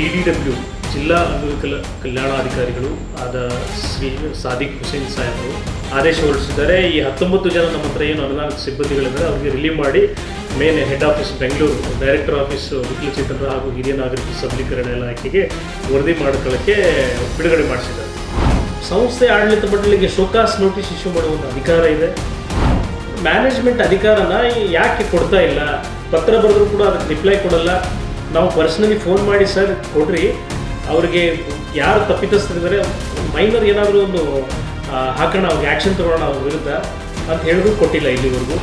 D D W ಜಿಲ್ಲಾ ಅಂಗವಿಕಲ, ಕಲ್ಯಾಣಾಧಿಕಾರಿಗಳು ಆದ ಶ್ರೀ ಸಾದಿಕ್ ಹುಸೇನ್ ಸಾಹೇಬರು ಆದೇಶ ಹೊರಡಿಸಿದ್ದಾರೆ. ಈ ಹತ್ತೊಂಬತ್ತು ಜನ ನಮ್ಮ ಹತ್ರ ಏನು ಅನುದಾನ ಸಿಬ್ಬಂದಿಗಳಿದ್ದಾರೆ, ಅವರಿಗೆ ರಿಲೀವ್ ಮಾಡಿ main head office Bengaluru director office ವಿಕಲಚೇತನರ ಹಾಗೂ ಹಿರಿಯ ನಾಗರಿಕ ಸಬಲೀಕರಣ ಇಲಾಖೆಗೆ ವರದಿ ಮಾಡ್ಕೊಳ್ಳೋಕ್ಕೆ ಬಿಡುಗಡೆ ಮಾಡಿಸಿದ್ದಾರೆ. ಸಂಸ್ಥೆ ಆಡಳಿತ ಮಂಡಳಿಗೆ ಶೋಕಾಸ್ ನೋಟಿಸ್ ಇಶ್ಯೂ ಮಾಡುವ ಒಂದು ಅಧಿಕಾರ ಇದೆ. ಮ್ಯಾನೇಜ್ಮೆಂಟ್ ಅಧಿಕಾರನ ಯಾಕೆ ಕೊಡ್ತಾ ಇಲ್ಲ? ಪತ್ರ ಬರೆದ್ರು ಕೂಡ ಅದಕ್ಕೆ ರಿಪ್ಲೈ ಕೊಡಲ್ಲ. ನಾವು ಪರ್ಸ್ನಲಿ ಫೋನ್ ಮಾಡಿ ಸರ್ ಕೊಡ್ರಿ. ಅವ್ರಿಗೆ ಯಾರು ತಪ್ಪಿತಸ್ಥರಿದ್ದಾರೆ ಮೈನರ್ ಏನಾದರೂ ಒಂದು ಹಾಕೋಣ, ಅವ್ರಿಗೆ ಆ್ಯಕ್ಷನ್ ತಗೊಳ್ಳೋಣ ಅವ್ರ ವಿರುದ್ಧ ಅಂತ ಹೇಳಿದ್ರು ಕೊಟ್ಟಿಲ್ಲ ಇಲ್ಲಿವರೆಗೂ.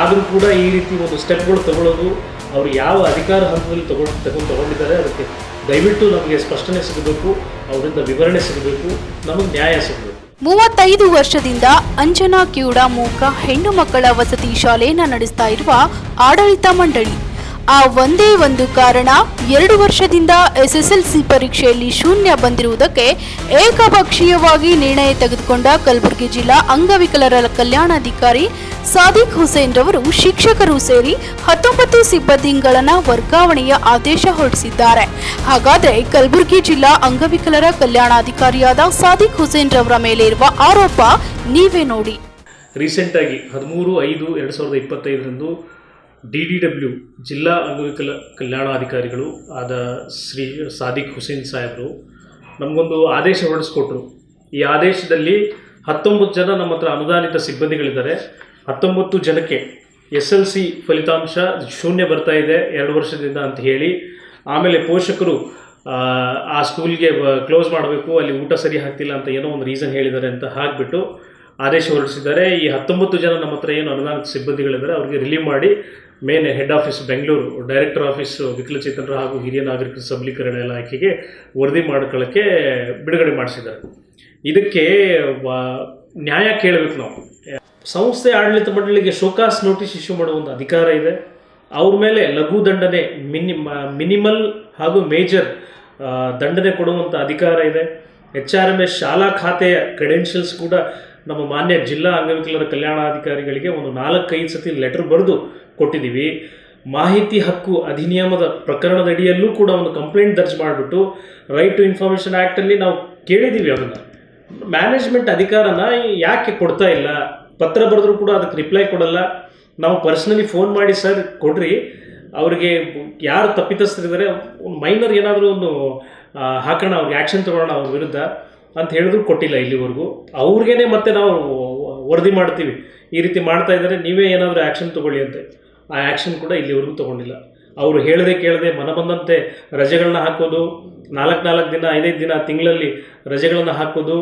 ಆದರೂ ಕೂಡ ಈ ರೀತಿ ಒಂದು ಸ್ಟೆಪ್ಗಳು ತಗೊಳ್ಳೋದು, ಅವ್ರು ಯಾವ ಅಧಿಕಾರ ಹಂತದಲ್ಲಿ ತಗೊಂಡು ತಗೊಂಡು ತಗೊಂಡಿದ್ದಾರೆ ಅದಕ್ಕೆ ದಯವಿಟ್ಟು ನಮಗೆ ಸ್ಪಷ್ಟನೆ ಸಿಗಬೇಕು, ಅವರಿಂದ ವಿವರಣೆ ಸಿಗಬೇಕು, ನಮಗೆ ನ್ಯಾಯ ಸಿಗಬೇಕು. ಮೂವತ್ತೈದು ವರ್ಷದಿಂದ ಅಂಜನಾ ಕ್ಯೂಡಾ ಮೂಕ ಹೆಣ್ಣು ಮಕ್ಕಳ ವಸತಿ ಶಾಲೆಯನ್ನು ನಡೆಸ್ತಾ ಇರುವ ಆಡಳಿತ ಮಂಡಳಿ. ಆ ಒಂದೇ ಒಂದು ಕಾರಣ ಎರಡು ವರ್ಷದಿಂದ ಎಸ್ಎಸ್ಎಲ್ಸಿ ಪರೀಕ್ಷೆಯಲ್ಲಿ ಶೂನ್ಯ ಬಂದಿರುವುದಕ್ಕೆ ಏಕಪಕ್ಷೀಯವಾಗಿ ನಿರ್ಣಯ ತೆಗೆದುಕೊಂಡ ಕಲಬುರಗಿ ಜಿಲ್ಲಾ ಅಂಗವಿಕಲರ ಕಲ್ಯಾಣಾಧಿಕಾರಿ ಸಾದಿಕ್ ಹುಸೇನ್ ರವರು ಶಿಕ್ಷಕರು ಸೇರಿ ಹತ್ತೊಂಬತ್ತು ಸಿಬ್ಬಂದಿಗಳನ್ನ ವರ್ಗಾವಣೆಯ ಆದೇಶ ಹೊರಡಿಸಿದ್ದಾರೆ. ಹಾಗಾದ್ರೆ ಕಲಬುರಗಿ ಜಿಲ್ಲಾ ಅಂಗವಿಕಲರ ಕಲ್ಯಾಣಾಧಿಕಾರಿಯಾದ ಸಾದಿಕ್ ಹುಸೇನ್ ರವರ ಮೇಲೆ ಇರುವ ಆರೋಪ ನೀವೇ ನೋಡಿ. ರೀಸೆಂಟಾಗಿ ಹದಿಮೂರು ಐದು ಎರಡು ಸಾವಿರದ ಇಪ್ಪತ್ತೈದರಂದು ಡಿ ಡಿ ಡಬ್ಲ್ಯೂ ಜಿಲ್ಲಾ ಅಂಗವಿಕಲ ಕಲ್ಯಾಣಾಧಿಕಾರಿಗಳು ಆದ ಶ್ರೀ ಸಾದಿಕ್ ಹುಸೇನ್ ಸಾಹೇಬರು ನಮಗೊಂದು ಆದೇಶ ಹೊರಡಿಸ್ಕೊಟ್ರು. ಈ ಆದೇಶದಲ್ಲಿ ಹತ್ತೊಂಬತ್ತು ಜನ ನಮ್ಮ ಹತ್ರ ಅನುದಾನಿತ ಸಿಬ್ಬಂದಿಗಳಿದ್ದಾರೆ. ಹತ್ತೊಂಬತ್ತು ಜನಕ್ಕೆ ಎಸ್ ಎಲ್ ಸಿ ಫಲಿತಾಂಶ ಶೂನ್ಯ ಬರ್ತಾ ಇದೆ ಎರಡು ವರ್ಷದಿಂದ ಅಂತ ಹೇಳಿ. ಆಮೇಲೆ ಪೋಷಕರು ಆ, ಸ್ಕೂಲ್ಗೆ ಕ್ಲೋಸ್ ಮಾಡಬೇಕು ಅಲ್ಲಿ ಊಟ ಸರಿ ಹಾಕ್ತಿಲ್ಲ ಅಂತ ಏನೋ ಒಂದು ರೀಸನ್ ಹೇಳಿದ್ದಾರೆ ಅಂತ ಹಾಕ್ಬಿಟ್ಟು ಆದೇಶ ಹೊರಡಿಸಿದ್ದಾರೆ. ಈ ಹತ್ತೊಂಬತ್ತು ಜನ ನಮ್ಮ ಹತ್ರ ಏನು ಅನುದಾನ ಸಿಬ್ಬಂದಿಗಳಿದ್ದಾರೆ, ಅವರಿಗೆ ರಿಲೀವ್ ಮಾಡಿ main head office Bengaluru director office ವಿಕಲಚೇತನರ ಹಾಗೂ ಹಿರಿಯ ನಾಗರಿಕ ಸಬಲೀಕರಣ ಇಲಾಖೆಗೆ ವರದಿ ಮಾಡ್ಕೊಳ್ಳೋಕ್ಕೆ ಬಿಡುಗಡೆ ಮಾಡಿಸಿದ್ದಾರೆ. ಇದಕ್ಕೆ ನ್ಯಾಯ ಕೇಳಬೇಕು ನಾವು. ಸಂಸ್ಥೆ ಆಡಳಿತ ಮಂಡಳಿಗೆ ಶೋಕಾಸ್ ನೋಟಿಸ್ ಇಶ್ಯೂ ಮಾಡುವ ಒಂದು ಅಧಿಕಾರ ಇದೆ. ಅವ್ರ ಮೇಲೆ ಲಘು ದಂಡನೆ, ಮಿನಿ ಮಿನಿಮಲ್ ಹಾಗೂ ಮೇಜರ್ ದಂಡನೆ ಕೊಡುವಂಥ ಅಧಿಕಾರ ಇದೆ. ಎಚ್ ಆರ್ ಎಂ ಎಸ್ ಶಾಲಾ ಖಾತೆಯ ಕ್ರೆಡೆನ್ಷಿಯಲ್ಸ್ ಕೂಡ ನಮ್ಮ ಮಾನ್ಯ ಜಿಲ್ಲಾ ಅಂಗವಿಕಲರ ಕಲ್ಯಾಣಾಧಿಕಾರಿಗಳಿಗೆ ಒಂದು ನಾಲ್ಕೈದು ಸತಿ ಲೆಟರ್ ಬರೆದು ಕೊಟ್ಟಿದ್ದೀವಿ. ಮಾಹಿತಿ ಹಕ್ಕು ಅಧಿನಿಯಮದ ಪ್ರಕರಣದಡಿಯಲ್ಲೂ ಕೂಡ ಒಂದು ಕಂಪ್ಲೇಂಟ್ ದರ್ಜ್ ಮಾಡಿಬಿಟ್ಟು ರೈಟ್ ಟು ಇನ್ಫಾರ್ಮೇಷನ್ ಆ್ಯಕ್ಟಲ್ಲಿ ನಾವು ಕೇಳಿದ್ದೀವಿ ಅದನ್ನು. ಮ್ಯಾನೇಜ್ಮೆಂಟ್ ಅಧಿಕಾರನ ಯಾಕೆ ಕೊಡ್ತಾ ಇಲ್ಲ? ಪತ್ರ ಬರೆದ್ರು ಕೂಡ ಅದಕ್ಕೆ ರಿಪ್ಲೈ ಕೊಡಲ್ಲ. ನಾವು ಪರ್ಸ್ನಲಿ ಫೋನ್ ಮಾಡಿ ಸರ್ ಕೊಡ್ರಿ. ಅವರಿಗೆ ಯಾರು ತಪ್ಪಿತಸ್ಥರಿದ್ದಾರೆ ಮೈನರ್ ಏನಾದರೂ ಒಂದು ಹಾಕೋಣ, ಅವ್ರಿಗೆ ಆ್ಯಕ್ಷನ್ ತಗೊಳ್ಳೋಣ ಅವ್ರ ವಿರುದ್ಧ. ಅಂತ ಹೇಳಿದ್ರು ಕೊಟ್ಟಿಲ್ಲ ಇಲ್ಲಿವರೆಗೂ. ಅವ್ರಿಗೇನೆ ಮತ್ತೆ ನಾವು ವರದಿ ಮಾಡ್ತೀವಿ. ಈ ರೀತಿ ಮಾಡ್ತಾ ಇದ್ದಾರೆ, ನೀವೇ ಏನಾದರೂ ಆ್ಯಕ್ಷನ್ ತಗೊಳ್ಳಿ ಅಂತೆ. ಆ ಆ್ಯಕ್ಷನ್ ಕೂಡ ಇಲ್ಲಿವರೆಗೂ ತೊಗೊಂಡಿಲ್ಲ. ಅವರು ಹೇಳದೆ ಕೇಳದೆ ಮನ ಬಂದಂತೆ ರಜೆಗಳನ್ನ ಹಾಕೋದು, ನಾಲ್ಕು ನಾಲ್ಕು ದಿನ, ಐದೈದು ದಿನ ತಿಂಗಳಲ್ಲಿ ರಜೆಗಳನ್ನು ಹಾಕೋದು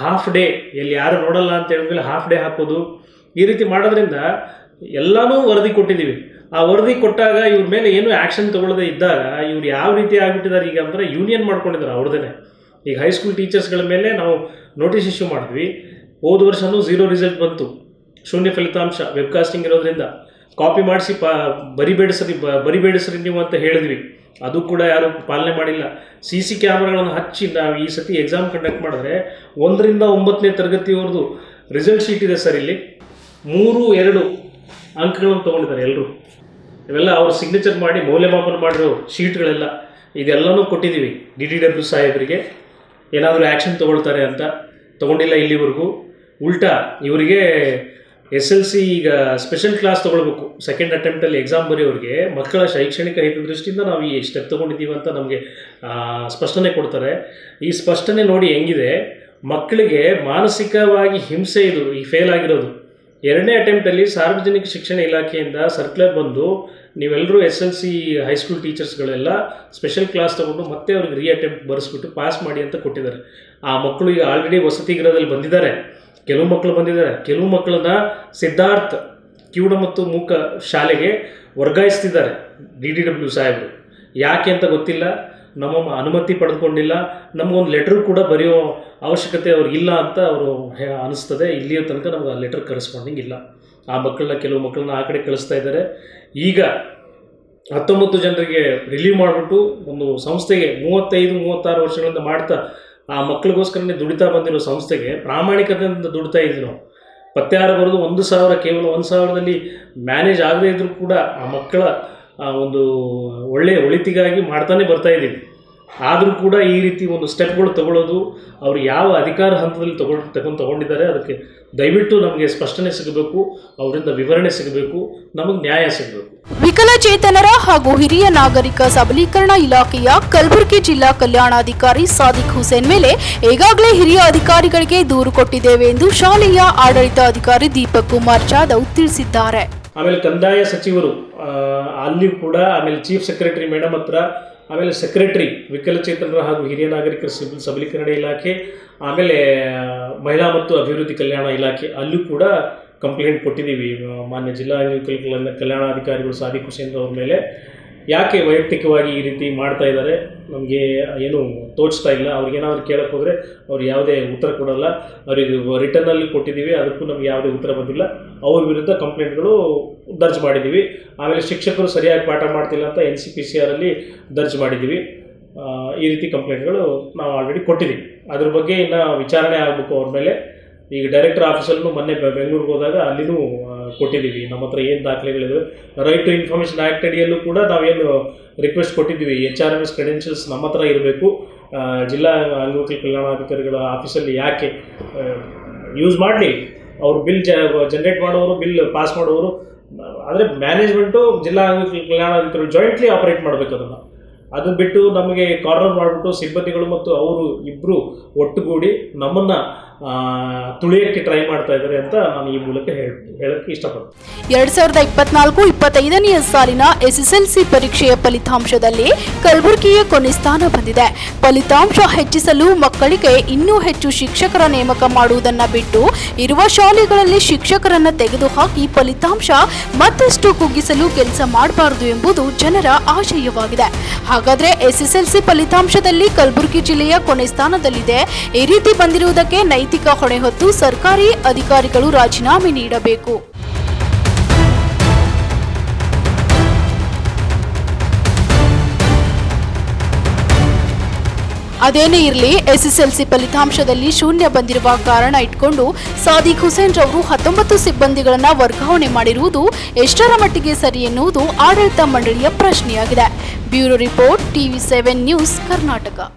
ಹಾಫ್ ಡೇ ಎಲ್ಲಿ ಯಾರು ನೋಡಲ್ಲ ಅಂತ ಹೇಳಿದ್ಮೇಲೆ ಹಾಫ್ ಡೇ ಹಾಕೋದು. ಈ ರೀತಿ ಮಾಡೋದ್ರಿಂದ ಎಲ್ಲನೂ ವರದಿ ಕೊಟ್ಟಿದ್ದೀವಿ. ಆ ವರದಿ ಕೊಟ್ಟಾಗ ಇವ್ರ ಮೇಲೆ ಏನು ಆ್ಯಕ್ಷನ್ ತೊಗೊಳ್ಳದೆ ಇದ್ದಾಗ ಇವ್ರು ಯಾವ ರೀತಿ ಆಗಿಬಿಟ್ಟಿದ್ದಾರೆ ಈಗ ಅಂದರೆ ಯೂನಿಯನ್ ಮಾಡ್ಕೊಂಡಿದ್ದಾರೆ ಅವ್ರದ್ದೇ ಈಗ ಹೈಸ್ಕೂಲ್ ಟೀಚರ್ಸ್ಗಳ ಮೇಲೆ ನಾವು ನೋಟಿಸ್ ಇಶ್ಯೂ ಮಾಡಿದ್ವಿ. ಹೋದ ವರ್ಷನೂ ಝೀರೋ ರಿಸಲ್ಟ್ ಬಂತು. ಶೂನ್ಯ ಫಲಿತಾಂಶ ವೆಬ್ಕಾಸ್ಟಿಂಗ್ ಇರೋದ್ರಿಂದ. ಕಾಪಿ ಮಾಡಿಸಿ ಪಾ ಬರಿಬೇಡ ಸರಿ ಬರಿಬೇಡಿ ಸರಿ ನೀವು ಅಂತ ಹೇಳಿದ್ವಿ. ಅದು ಕೂಡ ಯಾರು ಪಾಲನೆ ಮಾಡಿಲ್ಲ. ಸಿ ಸಿ ಕ್ಯಾಮ್ರಾಗಳನ್ನು ಹಚ್ಚಿ ನಾವು ಈ ಸತಿ ಎಕ್ಸಾಮ್ ಕಂಡಕ್ಟ್ ಮಾಡಿದ್ರೆ ಒಂದರಿಂದ ಒಂಬತ್ತನೇ ತರಗತಿಯವ್ರದ್ದು ರಿಸಲ್ಟ್ ಶೀಟ್ ಇದೆ ಸರ್ ಇಲ್ಲಿ. ಮೂರು, ಎರಡು ಅಂಕಗಳನ್ನು ತೊಗೊಂಡಿದ್ದಾರೆ ಎಲ್ಲರೂ ಇವೆಲ್ಲ ಅವರು ಸಿಗ್ನೇಚರ್ ಮಾಡಿ ಮೌಲ್ಯಮಾಪನ ಮಾಡಿರೋ ಶೀಟ್ಗಳೆಲ್ಲ ಇದೆಲ್ಲನೂ ಕೊಟ್ಟಿದ್ದೀವಿ. ಡಿ ಡಿ ಡಬ್ಲ್ಯೂ ಸಾಹೇಬರಿಗೆ. ಏನಾದರೂ ಆ್ಯಕ್ಷನ್ ತೊಗೊಳ್ತಾರೆ ಅಂತ. ತೊಗೊಂಡಿಲ್ಲ ಇಲ್ಲಿವರೆಗೂ. ಉಲ್ಟಾ, ಇವರಿಗೆ ಎಸ್ ಎಲ್ ಸಿ ಈಗ ಸ್ಪೆಷಲ್ ಕ್ಲಾಸ್ ತೊಗೊಳ್ಬೇಕು. ಸೆಕೆಂಡ್ ಅಟೆಂಪ್ಟಲ್ಲಿ ಎಕ್ಸಾಮ್ ಬರೆಯೋರಿಗೆ. ಮಕ್ಕಳ ಶೈಕ್ಷಣಿಕ ಹಿತದೃಷ್ಟಿಯಿಂದ ನಾವು ಈ ಸ್ಟೆಪ್ ತೊಗೊಂಡಿದ್ದೀವಿ ಅಂತ ನಮಗೆ ಸ್ಪಷ್ಟನೆ ಕೊಡ್ತಾರೆ. ಈ ಸ್ಪಷ್ಟನೆ ನೋಡಿ ಹೆಂಗಿದೆ? ಮಕ್ಕಳಿಗೆ ಮಾನಸಿಕವಾಗಿ ಹಿಂಸೆ ಇದು, ಈ ಫೇಲ್ ಆಗಿರೋದು. ಎರಡನೇ ಅಟೆಂಪ್ಟಲ್ಲಿ ಸಾರ್ವಜನಿಕ ಶಿಕ್ಷಣ ಇಲಾಖೆಯಿಂದ ಸರ್ಕ್ಯುಲರ್ ಬಂದು ನೀವೆಲ್ಲರೂ S L C high school ಟೀಚರ್ಸ್ಗಳೆಲ್ಲ special class ತೊಗೊಂಡು ಮತ್ತೆ ಅವ್ರಿಗೆ ರೀ ಅಟೆಂಪ್ಟ್ ಬರೆಸ್ಬಿಟ್ಟು ಪಾಸ್ ಮಾಡಿ ಅಂತ ಕೊಟ್ಟಿದ್ದಾರೆ. ಆ ಮಕ್ಕಳು ಈಗ ಆಲ್ರೆಡಿ ವಸತಿ ಗೃಹದಲ್ಲಿ ಬಂದಿದ್ದಾರೆ. ಕೆಲವು ಮಕ್ಕಳು ಬಂದಿದ್ದಾರೆ. ಕೆಲವು ಮಕ್ಕಳನ್ನ ಸಿದ್ಧಾರ್ಥ್ ಕಿವುಡ ಮತ್ತು ಮೂಕ ಶಾಲೆಗೆ ವರ್ಗಾಯಿಸ್ತಿದ್ದಾರೆ. ಡಿ ಡಿ ಡಬ್ಲ್ಯೂ ಸಾಹೇಬರು. ಯಾಕೆ ಅಂತ ಗೊತ್ತಿಲ್ಲ. ನಮ್ಮ ಅನುಮತಿ ಪಡೆದುಕೊಂಡಿಲ್ಲ. ನಮಗೊಂದು ಲೆಟರ್ ಕೂಡ ಬರೆಯೋ ಅವಶ್ಯಕತೆ ಅವ್ರಿಗಿಲ್ಲ ಅಂತ ಅವರು ಅನಿಸ್ತದೆ. ಇಲ್ಲಿಯ ತನಕ ನಮ್ಗೆ ಆ ಲೆಟರ್ ಕರೆಸ್ಪಾಂಡಿಂಗ್ ಇಲ್ಲ. ಆ ಮಕ್ಕಳನ್ನ, ಕೆಲವು ಮಕ್ಕಳನ್ನ ಆ ಕಡೆ ಕಳಿಸ್ತಾ ಇದ್ದಾರೆ. ಈಗ ಹತ್ತೊಂಬತ್ತು ಜನರಿಗೆ ರಿಲೀವ್ ಮಾಡಿಬಿಟ್ಟು ಒಂದು ಸಂಸ್ಥೆಗೆ ಮೂವತ್ತೈದು, ಮೂವತ್ತಾರು ವರ್ಷಗಳಿಂದ ಮಾಡ್ತಾ ಆ ಮಕ್ಕಳಿಗೋಸ್ಕರನೇ ದುಡಿತಾ ಬಂದಿರೋ ಸಂಸ್ಥೆಗೆ ಪ್ರಾಮಾಣಿಕತೆಯಿಂದ ದುಡಿತಾ ಇದ್ವಿ ಪತ್ತೆ ಪತ್ತೆಹಾರ ಬರೋದು ಒಂದು ಸಾವಿರ, ಕೇವಲ ಒಂದು ಸಾವಿರದಲ್ಲಿ ಮ್ಯಾನೇಜ್ ಆಗದೇ ಇದ್ದರೂ ಕೂಡ ಆ ಮಕ್ಕಳ ಒಂದು ಒಳ್ಳೆಯ ಒಳಿತಿಗಾಗಿ ಮಾಡ್ತಾನೆ ಬರ್ತಾ ಇದ್ದೀವಿ. ಆದರೂ ಕೂಡ ಈ ರೀತಿ ಒಂದು ಸ್ಟೆಪ್ಗಳು ತಗೊಳ್ಳೋದು, ಅವರು ಯಾವ ಅಧಿಕಾರ ಹಂತದಲ್ಲಿ ತಗೊಂಡು ತಗೊಂಡು ತಗೊಂಡಿದ್ದಾರೆ ಅದಕ್ಕೆ ದಯವಿಟ್ಟು ನಮಗೆ ಸ್ಪಷ್ಟನೆ ಸಿಗಬೇಕು, ಅವರಿಂದ ವಿವರಣೆ ಸಿಗಬೇಕು, ನಮಗೆ ನ್ಯಾಯ ಸಿಗಬೇಕು. ವಿಕಲಚೇತನರ ಹಾಗೂ ಹಿರಿಯ ನಾಗರಿಕ ಸಬಲೀಕರಣ ಇಲಾಖೆಯ ಕಲಬುರಗಿ ಜಿಲ್ಲಾ ಕಲ್ಯಾಣಾಧಿಕಾರಿ ಸಾದಿಕ್ ಹುಸೇನ್ ಮೇಲೆ ಈಗಾಗಲೇ ಹಿರಿಯ ಅಧಿಕಾರಿಗಳಿಗೆ ದೂರು ಕೊಟ್ಟಿದ್ದೇವೆ ಎಂದು ಶಾಲೆಯ ಆಡಳಿತಾಧಿಕಾರಿ ದೀಪಕ್ ಕುಮಾರ್ ಜಾಧವ್ ತಿಳಿಸಿದ್ದಾರೆ. ಆಮೇಲೆ ಕಂದಾಯ ಸಚಿವರು ಅಲ್ಲಿ ಅಲ್ಲಿಯೂ ಕೂಡ, ಆಮೇಲೆ ಚೀಫ್ ಸೆಕ್ರೆಟರಿ ಮೇಡಮ್ ಹತ್ರ, ಆಮೇಲೆ ಸೆಕ್ರೆಟರಿ ವಿಕಲಚೇತನರ ಹಾಗೂ ಹಿರಿಯ ನಾಗರಿಕರ ಸಿಬಿಲ್ ಸಬಲೀಕರಣ ಇಲಾಖೆ, ಆಮೇಲೆ, ಮಹಿಳಾ ಮತ್ತು ಅಭಿವೃದ್ಧಿ ಕಲ್ಯಾಣ ಇಲಾಖೆ ಅಲ್ಲೂ ಕೂಡ ಕಂಪ್ಲೇಂಟ್ ಕೊಟ್ಟಿದ್ದೀವಿ. ಮಾನ್ಯ ಜಿಲ್ಲಾ ಕಲ್ಯಾಣಾಧಿಕಾರಿಗಳು, ಸಾದಿಕ್ ಹುಸೇನ್ ಅವ್ರ ಮೇಲೆ. ಯಾಕೆ ವೈಯಕ್ತಿಕವಾಗಿ ಈ ರೀತಿ ಮಾಡ್ತಾ ಇದ್ದಾರೆ? ನಮಗೆ ಏನು ತೋಚ್ತಾ ಇಲ್ಲ. ಅವ್ರಿಗೇನಾದ್ರು ಕೇಳಕ್ಕೆ ಹೋದರೆ ಅವ್ರು ಯಾವುದೇ ಉತ್ತರ ಕೊಡಲ್ಲ. ಅವರಿಗೆ ರಿಟರ್ನಲ್ಲಿ ಕೊಟ್ಟಿದ್ದೀವಿ, ಅದಕ್ಕೂ ನಮ್ಗೆ ಯಾವುದೇ ಉತ್ತರ ಬಂದಿಲ್ಲ. ಅವ್ರ ವಿರುದ್ಧ ಕಂಪ್ಲೇಂಟ್ಗಳು ದರ್ಜ್ ಮಾಡಿದ್ದೀವಿ. ಆಮೇಲೆ ಶಿಕ್ಷಕರು ಸರಿಯಾಗಿ ಪಾಠ ಮಾಡ್ತಿಲ್ಲ ಅಂತ ಎನ್ ಸಿ ಪಿ ಸಿ ಆರಲ್ಲಿ ದರ್ಜ್ ಮಾಡಿದ್ದೀವಿ. ಈ ರೀತಿ ಕಂಪ್ಲೇಂಟ್ಗಳು ನಾವು ಆಲ್ರೆಡಿ ಕೊಟ್ಟಿದ್ದೀವಿ. ಅದ್ರ ಬಗ್ಗೆ ಇನ್ನು ವಿಚಾರಣೆ ಆಗಬೇಕು ಅವ್ರ ಮೇಲೆ. ಈಗ ಡೈರೆಕ್ಟರ್ ಆಫೀಸಲ್ಲೂ ಮೊನ್ನೆ ಬೆಂಗಳೂರಿಗೆ ಹೋದಾಗ ಅಲ್ಲಿನೂ ಕೊಟ್ಟಿದ್ದೀವಿ. ನಮ್ಮ ಹತ್ರ ಏನು ದಾಖಲೆಗಳಿವೆ ರೈಟ್ ಟು ಇನ್ಫಾರ್ಮೇಷನ್ ಆ್ಯಕ್ಟ್ ಅಡಿಯಲ್ಲೂ ಕೂಡ ನಾವೇನು ರಿಕ್ವೆಸ್ಟ್ ಕೊಟ್ಟಿದ್ದೀವಿ. H R M S credentials ನಮ್ಮ ಹತ್ರ ಇರಬೇಕು. ಜಿಲ್ಲಾ ಅಂಗವಿಕಲ ಕಲ್ಯಾಣಾಧಿಕಾರಿಗಳ ಆಫೀಸಲ್ಲಿ ಯಾಕೆ ಯೂಸ್ ಮಾಡಲಿ? ಅವರು ಬಿಲ್ ಜನರೇಟ್ ಮಾಡೋರು ಬಿಲ್ ಪಾಸ್ ಮಾಡೋರು. ಆದರೆ ಮ್ಯಾನೇಜ್ಮೆಂಟು ಜಿಲ್ಲಾ ಅಂಗವಿಕಲ ಕಲ್ಯಾಣಾಧಿಕಾರಿಗಳು ಜಾಯಿಂಟ್ಲಿ ಆಪರೇಟ್ ಮಾಡಬೇಕು ಅದನ್ನು. ಅದು ಬಿಟ್ಟು ನಮಗೆ ಕಾರ್ನರ್ ಮಾಡಿಬಿಟ್ಟು ಸಿಬ್ಬಂದಿಗಳು ಮತ್ತು ಅವರು ಇಬ್ಬರು ಒಟ್ಟುಗೂಡಿ ನಮ್ಮನ್ನು ತುಳಿಯೋಕ್ಕೆ ಟ್ರೈ ಮಾಡ್ತಾ ಇದ್ದಾರೆ ಅಂತ ನಾನು ಈ ಮೂಲಕ ಹೇಳ, ಹೇಳಕ್ಕೆ ಇಷ್ಟಪಡ್ತೀನಿ. ಎರಡ್ ಸಾವಿರದ ಇಪ್ಪತ್ನಾಲ್ಕು ಇಪ್ಪತ್ತೈದನೆಯ ಸಾಲಿನ ಎಸ್ಎಸ್ಎಲ್ಸಿ ಪರೀಕ್ಷೆಯ ಫಲಿತಾಂಶದಲ್ಲಿ ಕಲಬುರಗಿಯ ಕೊನೆ ಸ್ಥಾನ ಬಂದಿದೆ. ಫಲಿತಾಂಶ ಹೆಚ್ಚಿಸಲು ಮಕ್ಕಳಿಗೆ ಇನ್ನೂ ಹೆಚ್ಚು ಶಿಕ್ಷಕರ ನೇಮಕ ಮಾಡುವುದನ್ನ ಬಿಟ್ಟು ಇರುವ ಶಾಲೆಗಳಲ್ಲಿ ಶಿಕ್ಷಕರನ್ನ ತೆಗೆದುಹಾಕಿ ಫಲಿತಾಂಶ ಮತ್ತಷ್ಟು ಕುಗ್ಗಿಸಲು ಕೆಲಸ ಮಾಡಬಾರದು ಎಂಬುದು ಜನರ ಆಶಯವಾಗಿದೆ. ಹಾಗಾದ್ರೆ ಎಸ್ಎಸ್ಎಲ್ಸಿ ಫಲಿತಾಂಶದಲ್ಲಿ ಕಲಬುರಗಿ ಜಿಲ್ಲೆಯ ಕೊನೆ ಸ್ಥಾನದಲ್ಲಿದೆ. ಈ ರೀತಿ ಬಂದಿರುವುದಕ್ಕೆ ನೈತಿಕ ಹೊಣೆ ಹೊತ್ತು ಸರ್ಕಾರಿ ಅಧಿಕಾರಿಗಳು ರಾಜೀನಾಮೆ ನೀಡಬೇಕು. ಅದೇನೇ ಇರಲಿ, ಎಸ್ಎಸ್ಎಲ್ಸಿ ಫಲಿತಾಂಶದಲ್ಲಿ ಶೂನ್ಯ ಬಂದಿರುವ ಕಾರಣ ಇಟ್ಕೊಂಡು ಸಾದಿಕ್ ಹುಸೇನ್ ರವರು ಹತ್ತೊಂಬತ್ತು ಸಿಬ್ಬಂದಿಗಳನ್ನು ವರ್ಗಾವಣೆ ಮಾಡಿರುವುದು ಎಷ್ಟರ ಮಟ್ಟಿಗೆ ಸರಿ ಎನ್ನುವುದು ಆಡಳಿತ ಮಂಡಳಿಯ ಪ್ರಶ್ನೆಯಾಗಿದೆ. Bureau report, TV seven news, Karnataka.